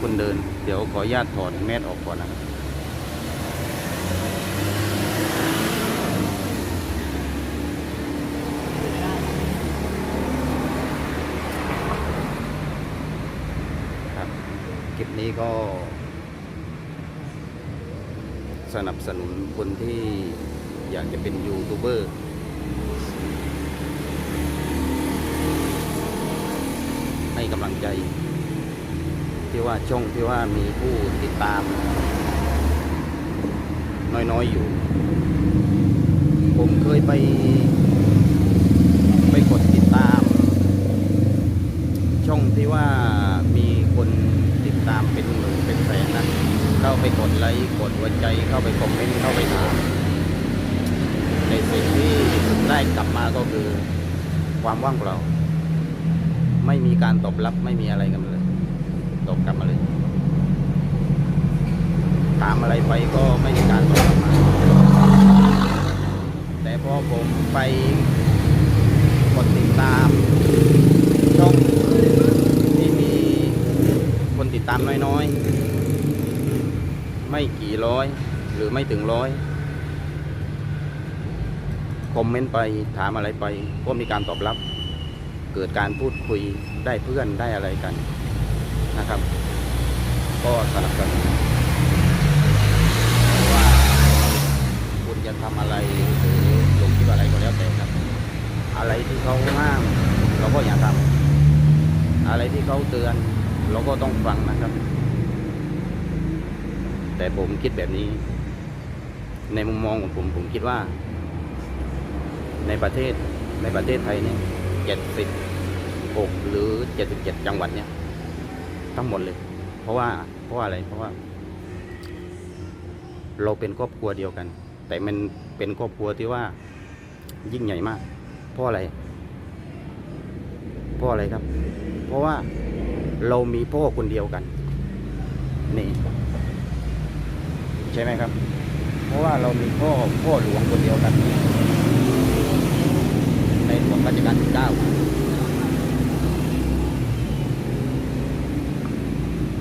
คนเดิน เดี๋ยวขออนุญาตถอดแมสออกก่อนนะครับครับคลิปนี้ก็สนับสนุนคนที่อยากจะเป็นยูทูบเบอร์ให้กำลังใจ ที่ว่าช่องที่ว่ามีผู้ติดตาม น้อยๆอยู่ ผมเคยไป ไปกดติดตาม ช่องที่ว่ามีคนติดตามเป็นหมื่นเป็นแสนนะเข้าไปกดไลค์กดหัวใจเข้าไปคอมเมนต์เข้าไปถามในสิ่งที่ได้กลับมาก็คือความว่างเปล่า ไม่มีการตอบรับไม่มีอะไรกันเลย ตอบกลับมาเลยถามอะไรไปก็ไม่มีการตอบกลับมาแต่พอผมไปกดติดตามช่องที่มีคนติดตามน้อยๆ ไม่กี่ร้อย หรือไม่ถึงร้อยคอมเมนต์ไปถามอะไรไปก็มีการตอบรับ เกิดการพูดคุยได้เพื่อนได้อะไรกัน นะครับ ก็สนับสนุนว่าคุณจะทำอะไรหรือลงคลิปอะไรก็แล้วแต่ครับ อะไรที่เขาห้าม เราก็อย่าทำอะไรที่เขาเตือน เราก็ต้องฟังนะครับ แต่ผมคิดแบบนี้ ในมุมมองของผมผมคิดว่า ในประเทศในประเทศไทยเนี่ยเจ็ดสิบหกหรือเจ็ดสิบเจ็ดจังหวัดเนี่ย ทั้งหมดเลย เพราะว่าเพราะว่าอะไรเพราะว่า เราเป็นครอบครัวเดียวกัน แต่มันเป็นครอบครัวที่ว่า ยิ่งใหญ่มาก เพราะอะไร เพราะอะไรครับ เพราะว่าเรามีพ่อคนเดียวกัน นี่ ใช่ไหมครับ เพราะว่าเรามีพ่อพ่อหลวงคนเดียวกัน ในหลวงรัชกาลที่เก้า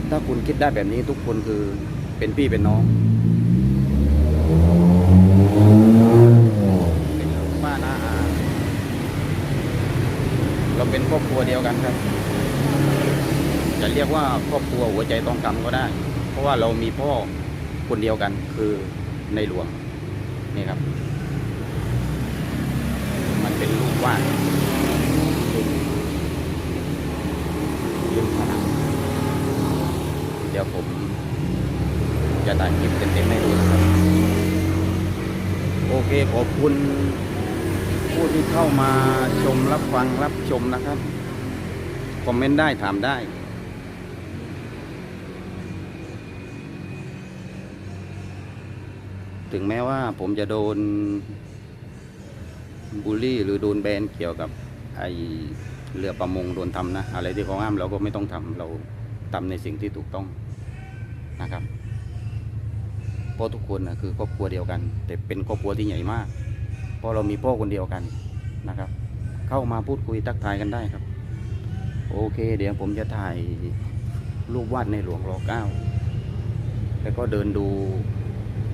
ถ้าคุณคิดได้แบบนี้ทุกคนคือเป็นพี่เป็นน้องเป็นลุงป้าน้าอาเราเป็นครอบครัวเดียวกันครับ จะเรียกว่าครอบครัวหัวใจต้องกำก็ได้ เพราะว่าเรามีพ่อคนเดียวกันคือในหลวงนี่ครับ มันเป็นรูปวาดริมผนัง ดี๋ยวผมจะตัดคลิปเต็มๆให้ดูนะครับ โอเคขอบคุณผู้ที่เข้ามาชมรับฟังรับชมนะครับ คอมเมนต์ได้ถามได้ถึงแม้ว่าผมจะโดนบูลลี่หรือโดนแบนเกี่ยวกับไอเรือประมงโดนทำนะ อะไรที่เขาห้ามเราก็ไม่ต้องทำเราทำในสิ่งที่ถูกต้อง นะครับเพราะทุกคนนะคือครอบครัวเดียวกัน แต่เป็นครอบครัวที่ใหญ่มาก เพราะเรามีพ่อคนเดียวกันนะครับ เข้ามาพูดคุยทักทายกันได้ครับ โอเค เดี๋ยวผมจะถ่ายรูปวาดในหลวงรอเก้าแล้วก็เดินดู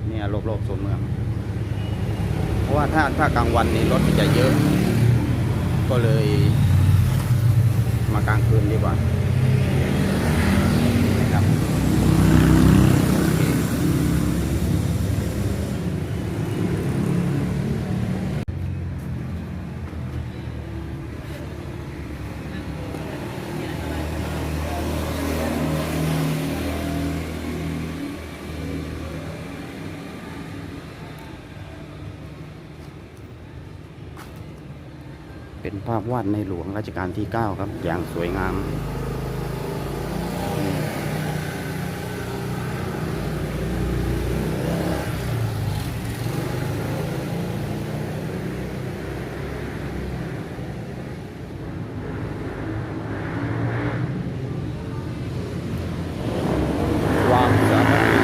เนี่ยรอบๆโซนเมือง เพราะว่าถ้าถ้ากลางวันนี่รถมันจะเยอะ ก็เลยมากลางคืนดีกว่านะครับ เป็นภาพวาดในหลวงรัชกาลที่ 9 ครับ อย่างสวยงาม ความสามัคคี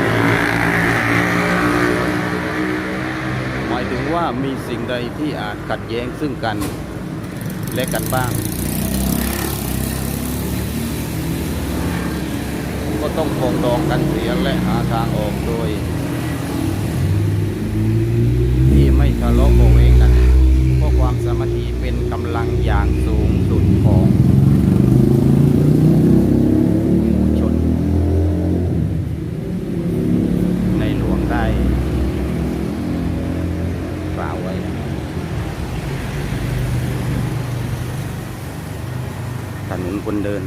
หมายถึงว่ามีสิ่งใดที่อาจขัดแย้งซึ่งกัน เล็กกันบ้าง ก็ต้องปรองดองกันเสียและหาทางออกโดย ที่ไม่ทะเลาะเบาะแวงกันเพราะความสามัคคีเป็นกำลังอย่างสูงสุดของหมู่ชน ในหลวงได้กล่าวไว้ ถนน คนเดิน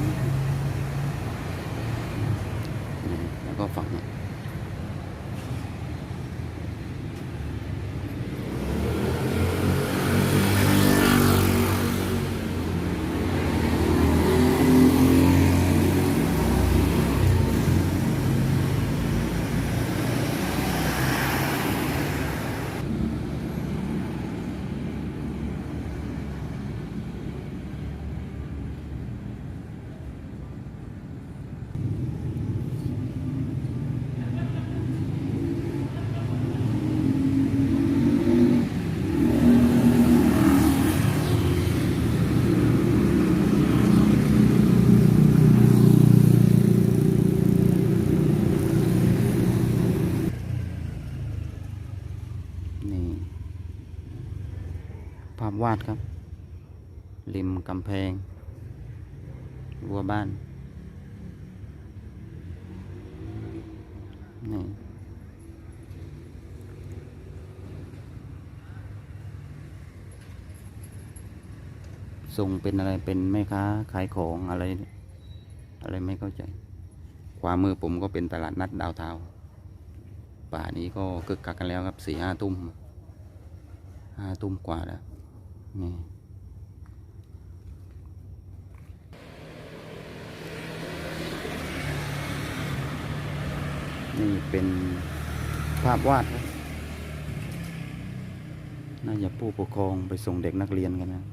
ภาพวาดครับ ริมกำแพงรั้วบ้านนี่ทรงเป็นอะไรเป็นแม่ค้าขายของอะไร อะไรไม่เข้าใจขวามือผมก็เป็นตลาดนัดดาวเทาป่านี้ก็คึกคักกันแล้วครับสี่ห้าทุ่ม ห้าทุ่มกว่าแล้ว นี่นี่เป็นภาพวาด น่าจะผู้ปกครองไปส่งเด็กนักเรียนกันนะ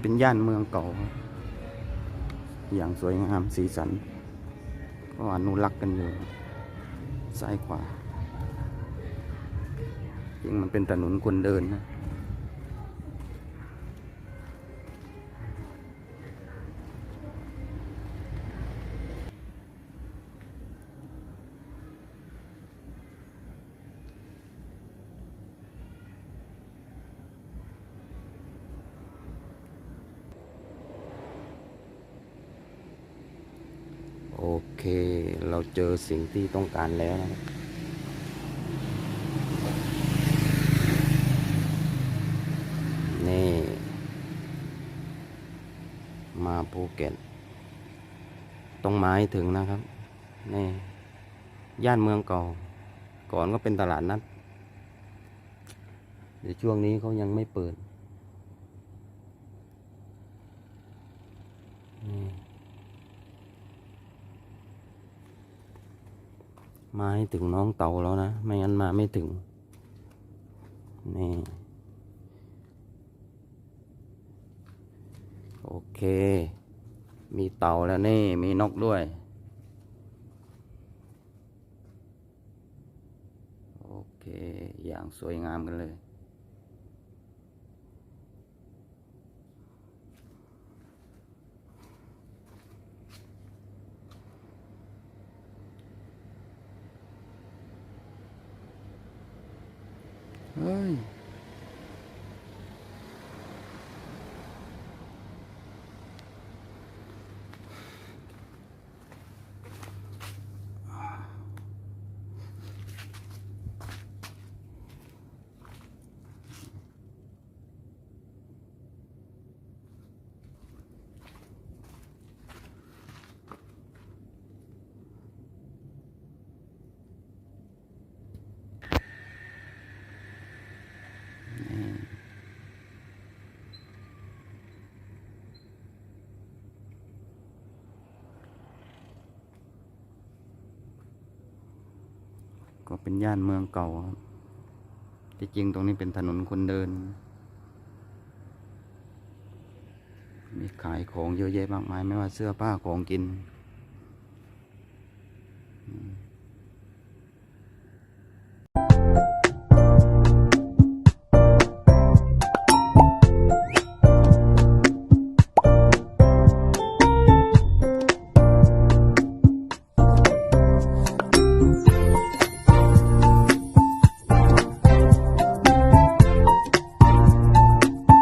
เป็นย่านเมืองเก่า อย่างสวยงามสีสันก็อนุรักษ์กันอยู่ซ้ายขวาจริงมันเป็นถนนคนเดินนะ โอเค เราเจอสิ่งที่ต้องการแล้วนะครับนี่ มาภูเก็ตต้องไมาให้ถึงนะครับ นี่ ย่านเมืองเก่า ก่อนก็เป็นตลาดนัดเดี๋ยวช่วงนี้เขายังไม่เปิดนี่ มาให้ถึงน้องเต่าแล้วนะ ไม่งั้นมาไม่ถึง นี่ โอเค มีเต่าแล้วนี่ มีนกด้วย โอเค อย่างสวยงามกันเลย เเป็นย่านเมืองเก่าครับที่จริงตรงนี้เป็นถนนคนเดิน มีขายของเยอะแยะมากมายไม่ว่าเสื้อผ้าของกิน